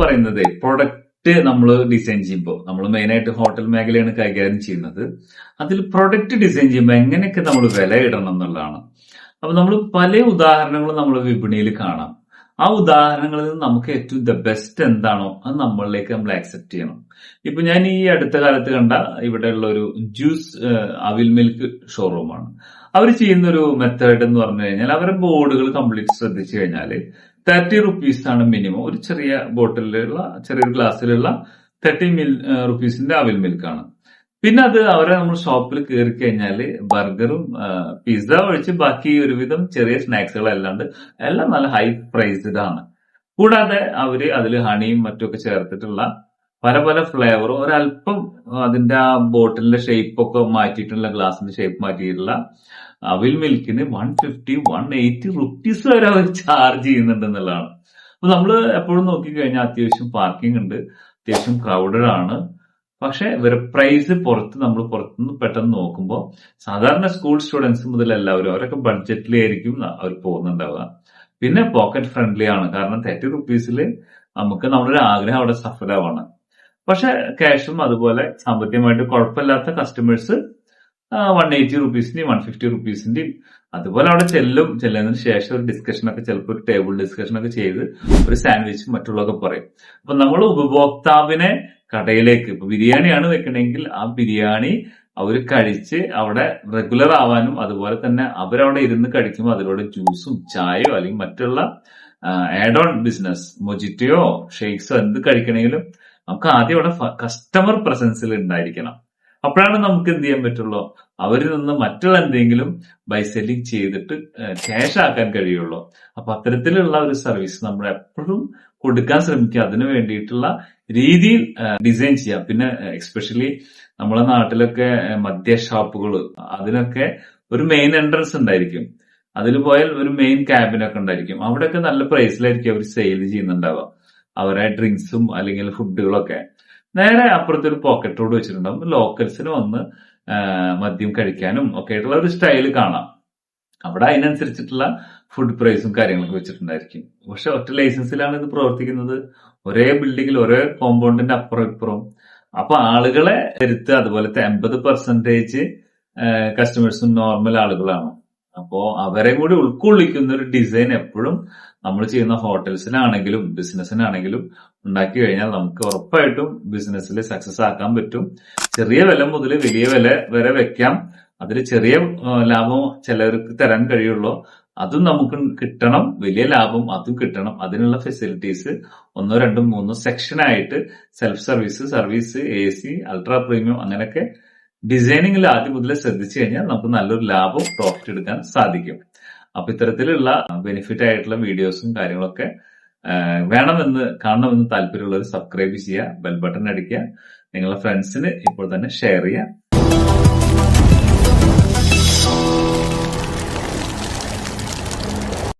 പറയുന്നത് പ്രൊഡക്റ്റ് നമ്മൾ ഡിസൈൻ ചെയ്യുമ്പോൾ നമ്മൾ മെയിനായിട്ട് ഹോട്ടൽ മേഖലയാണ് കൈകാര്യം ചെയ്യുന്നത്. അതിൽ പ്രൊഡക്റ്റ് ഡിസൈൻ ചെയ്യുമ്പോൾ എങ്ങനെയൊക്കെ നമ്മൾ വില ഇടണം എന്നുള്ളതാണ്. അപ്പൊ നമ്മൾ പല ഉദാഹരണങ്ങളും നമ്മൾ വിപണിയിൽ കാണാം. ആ ഉദാഹരണങ്ങളിൽ നിന്ന് നമുക്ക് ഏറ്റവും ദ ബെസ്റ്റ് എന്താണോ അത് നമ്മളിലേക്ക് നമ്മൾ ആക്സെപ്റ്റ് ചെയ്യണം. ഇപ്പൊ ഞാൻ ഈ അടുത്ത കാലത്ത് കണ്ട ഇവിടെയുള്ള ഒരു ജ്യൂസ് അവിൽ മിൽക്ക് ഷോറൂമാണ് അവർ ചെയ്യുന്ന ഒരു മെത്തേഡ് എന്ന് പറഞ്ഞു കഴിഞ്ഞാൽ അവരുടെ ബോർഡുകൾ കംപ്ലീറ്റ് ശ്രദ്ധിച്ചു കഴിഞ്ഞാൽ തേർട്ടി റുപ്പീസ് ആണ് മിനിമം ഒരു ചെറിയ ബോട്ടിലുള്ള ചെറിയൊരു ഗ്ലാസ്സിലുള്ള തേർട്ടി മിൽ റുപ്പീസിന്റെ അവിൽ മിൽക്കാണ് പിന്നെ അത് അവരെ നമ്മൾ ഷോപ്പിൽ കയറി കഴിഞ്ഞാൽ ബർഗറും പിസ്സ ഒഴിച്ച് ബാക്കി ഒരുവിധം ചെറിയ സ്നാക്സുകളല്ലാണ്ട് എല്ലാം നല്ല ഹൈ പ്രൈസ്ഡ് ആണ് കൂടാതെ അവർ അതിൽ ഹണിയും മറ്റുമൊക്കെ ചേർത്തിട്ടുള്ള പല പല ഫ്ലേവറും ഒരല്പം അതിന്റെ ആ ബോട്ടിലിന്റെ ഷേപ്പ് ഒക്കെ മാറ്റിയിട്ടുള്ള ഗ്ലാസിന്റെ ഷേപ്പ് മാറ്റിയിട്ടുള്ള അവിൽ മിൽക്കിന് one fifty one eighty rupees വരെ അവർ ചാർജ് ചെയ്യുന്നുണ്ട് എന്നുള്ളതാണ്. അപ്പൊ നമ്മൾ എപ്പോഴും നോക്കിക്കഴിഞ്ഞാൽ അത്യാവശ്യം പാർക്കിംഗ് ഉണ്ട് അത്യാവശ്യം ക്രൗഡഡ് ആണ്. പക്ഷെ ഇവരെ പ്രൈസ് പുറത്ത് നമ്മൾ പുറത്തുനിന്ന് പെട്ടെന്ന് നോക്കുമ്പോൾ സാധാരണ സ്കൂൾ സ്റ്റുഡൻസ് മുതൽ എല്ലാവരും അവരൊക്കെ ബഡ്ജറ്റിലായിരിക്കും അവർ പോകുന്നുണ്ടാവുക. പിന്നെ പോക്കറ്റ് ഫ്രണ്ട്ലി ആണ്. കാരണം തേർട്ടി റുപ്പീസിൽ നമുക്ക് നമ്മുടെ ആഗ്രഹം അവിടെ സഫലമാണ് പക്ഷെ ക്യാഷും അതുപോലെ സാമ്പത്തികമായിട്ട് കുഴപ്പമില്ലാത്ത കസ്റ്റമേഴ്സ് വൺ എയ്റ്റി റുപ്പീസിന്റെയും വൺ ഫിഫ്റ്റി റുപ്പീസിന്റെയും അതുപോലെ അവിടെ ചെല്ലും. ചെല്ലുന്നതിന് ശേഷം ഒരു ഡിസ്കഷൻ ഒക്കെ ചിലപ്പോൾ ഒരു ടേബിൾ ഡിസ്കഷൻ ഒക്കെ ചെയ്ത് ഒരു സാൻഡ്വിച്ച് മറ്റുള്ളതൊക്കെ പറയും. അപ്പൊ നമ്മൾ ഉപഭോക്താവിനെ കടയിലേക്ക് ഇപ്പൊ ബിരിയാണിയാണ് വെക്കണമെങ്കിൽ ആ ബിരിയാണി അവർ കഴിച്ച് അവിടെ റെഗുലർ ആവാനും അതുപോലെ തന്നെ അവരവിടെ ഇരുന്ന് കഴിക്കുമ്പോൾ അതിലൂടെ ജ്യൂസും ചായയോ അല്ലെങ്കിൽ മറ്റുള്ള ആഡ് ഓൺ ബിസിനസ് മൊജിറ്റയോ ഷെയ്ക്സോ എന്ത് കഴിക്കണമെങ്കിലും നമുക്ക് ആദ്യം അവിടെ കസ്റ്റമർ പ്രസൻസിൽ ഉണ്ടായിരിക്കണം. അപ്പോഴാണ് നമുക്ക് എന്ത് ചെയ്യാൻ പറ്റുള്ളൂ? അവരിൽ നിന്ന് മറ്റുള്ള എന്തെങ്കിലും ബൈ സെല്ലിംഗ് ചെയ്തിട്ട് ക്യാഷ് ആക്കാൻ കഴിയുള്ളൂ. അപ്പൊ അത്തരത്തിലുള്ള ഒരു സർവീസ് നമ്മൾ എപ്പോഴും കൊടുക്കാൻ ശ്രമിക്കുക. അതിനു വേണ്ടിയിട്ടുള്ള രീതിയിൽ ഡിസൈൻ ചെയ്യാം പിന്നെ എക്സ്പെഷ്യലി നമ്മളെ നാട്ടിലൊക്കെ മദ്യ ഷോപ്പുകൾ അതിനൊക്കെ ഒരു മെയിൻ എൻട്രൻസ് ഉണ്ടായിരിക്കും. അതിൽ പോയാൽ ഒരു മെയിൻ ക്യാബിനൊക്കെ ഉണ്ടായിരിക്കും. അവിടെയൊക്കെ നല്ല പ്രൈസിലായിരിക്കും അവർ സെയിൽ ചെയ്യുന്നുണ്ടാവുക. അവരെ ഡ്രിങ്ക്സും അല്ലെങ്കിൽ ഫുഡുകളൊക്കെ നേരെ അപ്പുറത്തൊരു പോക്കറ്റ് റോഡ് വെച്ചിട്ടുണ്ടാവും. ലോക്കൽസിന് വന്ന് മദ്യം കഴിക്കാനും ഒക്കെ ആയിട്ടുള്ള ഒരു സ്റ്റൈൽ കാണാം. അവിടെ അതിനനുസരിച്ചിട്ടുള്ള ഫുഡ് പ്രൈസും കാര്യങ്ങളൊക്കെ വെച്ചിട്ടുണ്ടായിരിക്കും. പക്ഷെ ഒറ്റ ലൈസൻസിലാണ് ഇത് പ്രവർത്തിക്കുന്നത്. ഒരേ ബിൽഡിങ്ങിൽ ഒരേ കോമ്പൗണ്ടിന്റെ അപ്പുറം ഇപ്പുറം. അപ്പൊ ആളുകളെ എടുത്ത് അതുപോലത്തെ എൺപത് പെർസെന്റേജ് കസ്റ്റമേഴ്സും നോർമൽ ആളുകളാണ്. അപ്പോ അവരെ കൂടി ഉൾക്കൊള്ളിക്കുന്ന ഒരു ഡിസൈൻ എപ്പോഴും നമ്മൾ ചെയ്യുന്ന ഹോട്ടൽസിനാണെങ്കിലും ബിസിനസ്സിനാണെങ്കിലും ഉണ്ടാക്കി കഴിഞ്ഞാൽ നമുക്ക് ഉറപ്പായിട്ടും ബിസിനസ്സിൽ സക്സസ് ആക്കാൻ പറ്റും. ചെറിയ വില മുതൽ വലിയ വില വരെ വെക്കാം. അതിൽ ചെറിയ ലാഭം ചിലർക്ക് തരാൻ കഴിയുള്ളൂ. അതും നമുക്ക് കിട്ടണം. വലിയ ലാഭം അതും കിട്ടണം. അതിനുള്ള ഫെസിലിറ്റീസ് ഒന്നോ രണ്ടോ മൂന്നോ സെക്ഷനായിട്ട് self service service A C ultra premium അങ്ങനെയൊക്കെ ഡിസൈനിങ്ങിൽ ആദ്യം മുതലേ ശ്രദ്ധിച്ചു കഴിഞ്ഞാൽ നമുക്ക് നല്ലൊരു ലാഭം പ്രോഫിറ്റ് എടുക്കാൻ സാധിക്കും. അപ്പൊ ഇത്തരത്തിലുള്ള ബെനിഫിറ്റ് ആയിട്ടുള്ള വീഡിയോസും കാര്യങ്ങളൊക്കെ വേണമെന്ന് കാണണമെന്ന് താല്പര്യമുള്ളവർ സബ്സ്ക്രൈബ് ചെയ്യുക ബെൽ ബട്ടൺ അടിക്കുക നിങ്ങളുടെ ഫ്രണ്ട്സിന് ഇപ്പോൾ തന്നെ ഷെയർ ചെയ്യുക.